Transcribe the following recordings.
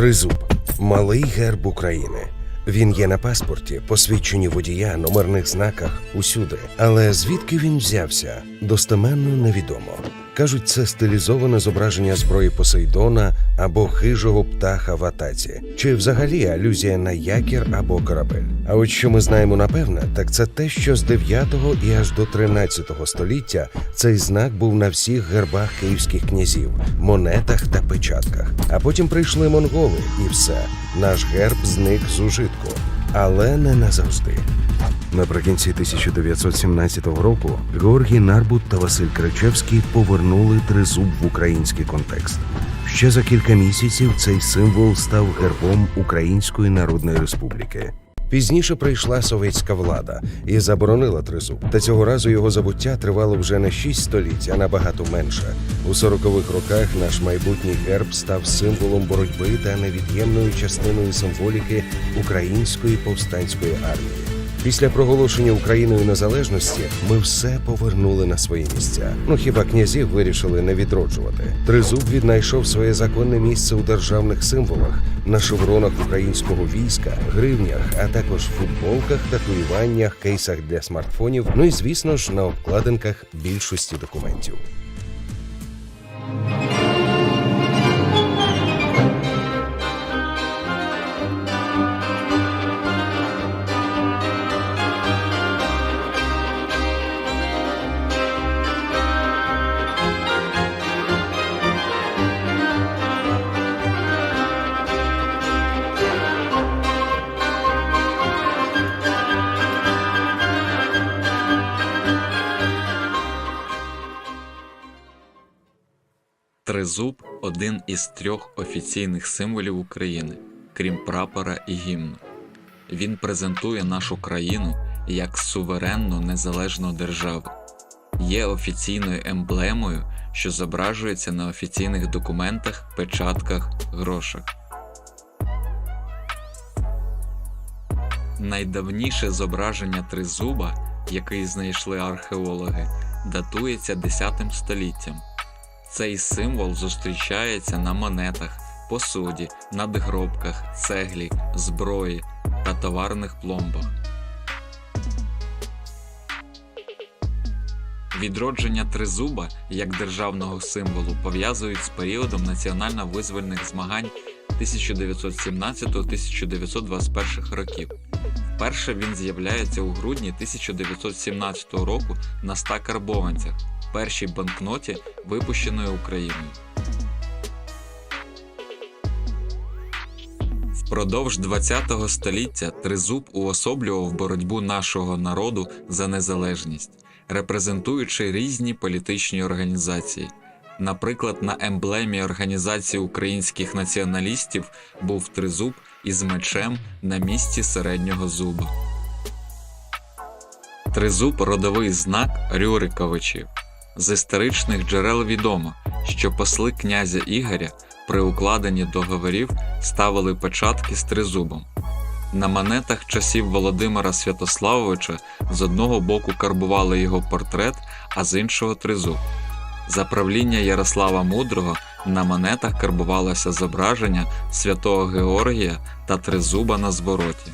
Тризуб малий герб України. Він є на паспорті, посвідченні водія, номерних знаках усюди. Але звідки він взявся, достеменно невідомо. Кажуть, це стилізоване зображення зброї Посейдона або хижого птаха в атаці, чи взагалі алюзія на якір або корабель. А от що ми знаємо напевне, так це те, що з 9 і аж до 13 століття цей знак був на всіх гербах київських князів, монетах та печатках. А потім прийшли монголи, і все. Наш герб зник з ужитку, але не назавжди. Наприкінці 1917 року Георгій Нарбут та Василь Кричевський повернули тризуб в український контекст. Ще за кілька місяців цей символ став гербом Української Народної Республіки. Пізніше прийшла совєтська влада і заборонила тризуб. Та цього разу його забуття тривало вже не шість століть, а набагато менше. У 40-х роках наш майбутній герб став символом боротьби та невід'ємною частиною символіки української повстанської армії. Після проголошення Україною незалежності ми все повернули на свої місця. Ну хіба князів вирішили не відроджувати? Тризуб віднайшов своє законне місце у державних символах, на шевронах українського війська, гривнях, а також футболках, татуюваннях, кейсах для смартфонів. Ну і звісно ж на обкладинках більшості документів. Тризуб один із трьох офіційних символів України, крім прапора і гімну. Він презентує нашу країну як суверенну незалежну державу, є офіційною емблемою, що зображується на офіційних документах, печатках, грошах. Найдавніше зображення тризуба, який знайшли археологи, датується 10 століттям. Цей символ зустрічається на монетах, посуді, надгробках, цеглі, зброї та товарних пломбах. Відродження тризуба як державного символу пов'язують з періодом національно-визвольних змагань 1917-1921 років. Вперше він з'являється у грудні 1917 року на 100 карбованцях, першій банкноті, випущеної Україною. Впродовж ХХ століття тризуб уособлював боротьбу нашого народу за незалежність, репрезентуючи різні політичні організації. Наприклад, на емблемі Організації українських націоналістів був тризуб із мечем на місці середнього зуба. Тризуб родовий знак Рюриковичів. З історичних джерел відомо, що посли князя Ігоря при укладенні договорів ставили печатки з тризубом. На монетах часів Володимира Святославовича з одного боку карбували його портрет, а з іншого тризуб. За правління Ярослава Мудрого на монетах карбувалося зображення святого Георгія та тризуба на звороті.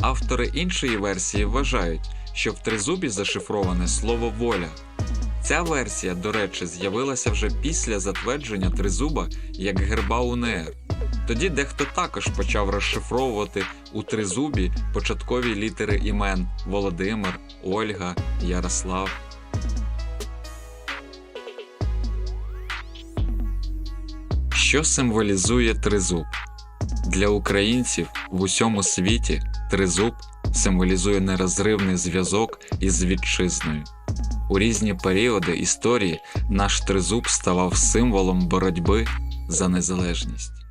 Автори іншої версії вважають, що в тризубі зашифроване слово воля. Ця версія, до речі, з'явилася вже після затвердження тризуба як герба УНР. Тоді дехто також почав розшифровувати у тризубі початкові літери імен Володимир, Ольга, Ярослав. Що символізує тризуб? Для українців в усьому світі тризуб символізує нерозривний зв'язок із вітчизною. У різні періоди історії наш тризуб ставав символом боротьби за незалежність.